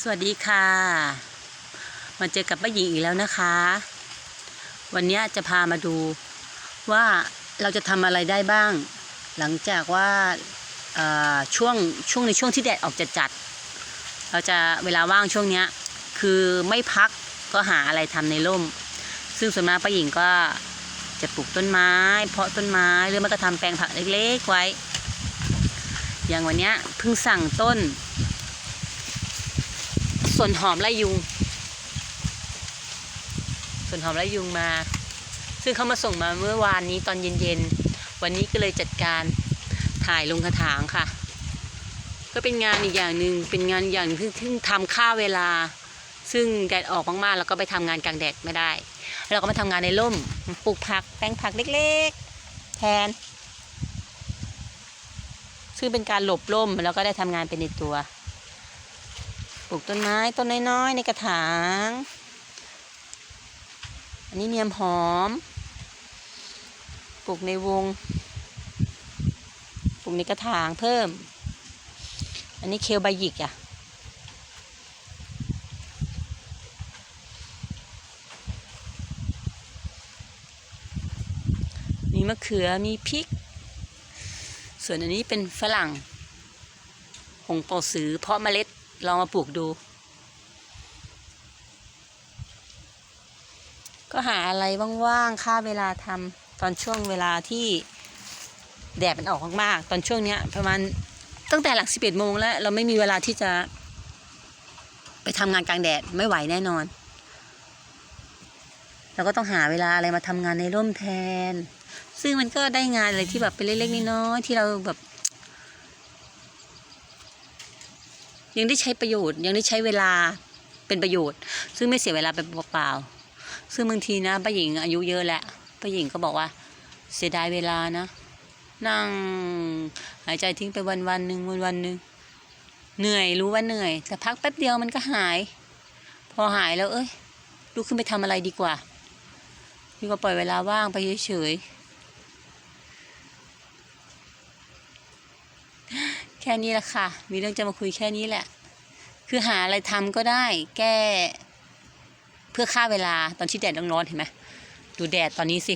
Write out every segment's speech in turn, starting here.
สวัสดีค่ะ มาเจอกับป้าหญิงอีกแล้วนะคะ วันนี้จะพามาดูว่าเราจะทำอะไรได้บ้าง หลังจากว่าช่วงช่วงในช่วงที่แดดออกจะจัด เราจะเวลาว่างช่วงนี้คือไม่พักก็หาอะไรทำในร่ม ซึ่งส่วนมากป้าหญิงก็จะปลูกต้นไม้ เพาะต้นไม้หรือมันก็ทำแปลงผักเล็กๆไว้ อย่างวันนี้เพิ่งสั่งต้น ส่วนหอมไล่ยุงส่วนหอมไล่ยุงมา ซึ่งเขามาส่งมาเมื่อวานนี้ตอนเย็นๆ วันนี้ก็เลยจัดการถ่ายลงกระถางค่ะ ก็เป็นงานอีกอย่างหนึ่งเป็นงานอย่างหนึงที่ที่ทำค่าเวลา ซึ่งแดดออกมากๆ แล้วก็ไปทำงานกลางแดดไม่ได้ เราก็มาทำงานในร่มปลูกผักแปลงผักเล็กๆ แทน ซึ่งเป็นการหลบร่มแล้วก็ได้ทำงานเป็นในตัว ลูกต้นไม้ต้นน้อยๆในกระถาง อันนี้เนียมหอม ปลูกในวง ปลูกในกระถางเพิ่ม อันนี้เคลบายิกอะ มีมะเขือ มีพริก ส่วนอันนี้เป็นฝรั่งหงเป่าสือเพาะเมล็ด ลองมาปลูกดู ก็หาอะไรว่างๆค่าเวลาทำตอนช่วงเวลาที่แดดมันออกมากๆตอนช่วงเนี้ยประมาณตั้งแต่หลังสิบเอ็ดโมงแล้ว เราไม่มีเวลาที่จะ ไปทำงานกลางแดดไม่ไหวแน่นอน เราก็ต้องหาเวลาอะไรมาทำงานในร่มแทน ซึ่งมันก็ได้งานอะไรที่แบบเป็นเล็กๆน้อยๆที่เราแบบ ยังได้ใช้ประโยชน์ ยังได้ใช้เวลาเป็นประโยชน์ ซึ่งไม่เสียเวลาไปเปล่าๆซึ่งบางทีนะป้าหญิงอายุเยอะแล้วป้าหญิงก็บอกว่า เสียดายเวลานะ นั่งหายใจทิ้งไปวันวันๆหนึ่งวันวันๆหนึ่งเหนื่อยรู้ว่าเหนื่อย แต่พักแป๊บเดียวมันก็หาย พอหายแล้วเอ้ยลุกขึ้นไปทำอะไรดีกว่าดีกว่าปล่อยเวลาว่างไปเฉยๆแค่นี้แหละค่ะ มีเรื่องจะมาคุยแค่นี้แหละ คือหาอะไรทำก็ได้แก้เพื่อฆ่าเวลาตอนที่แดดร้อนๆเห็นไหมดูแดดตอนนี้สิ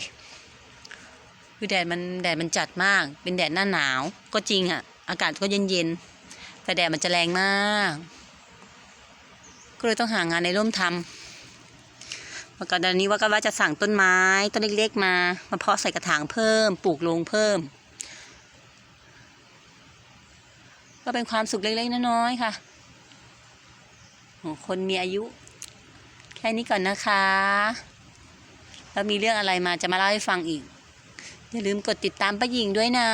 คือแดดมันแดดมันจัดมาก เป็นแดดหน้าหนาว ก็จริงอะอากาศก็เย็นๆแต่แดดมันจะแรงมาก ก็เลยต้องหางานในร่มทำแล้วก็ตอนนี้ว่าก็ว่าจะสั่งต้นไม้ต้นเล็กๆมามาเพาะใส่กระถางเพิ่ม ปลูกลงเพิ่ม ก็เป็นความสุขเล็กๆน้อยๆค่ะ ของคนมีอายุ แค่นี้ก่อนนะคะ แล้วมีเรื่องอะไรมาจะมาเล่าให้ฟังอีก อย่าลืมกดติดตามป้าหญิงด้วยนะ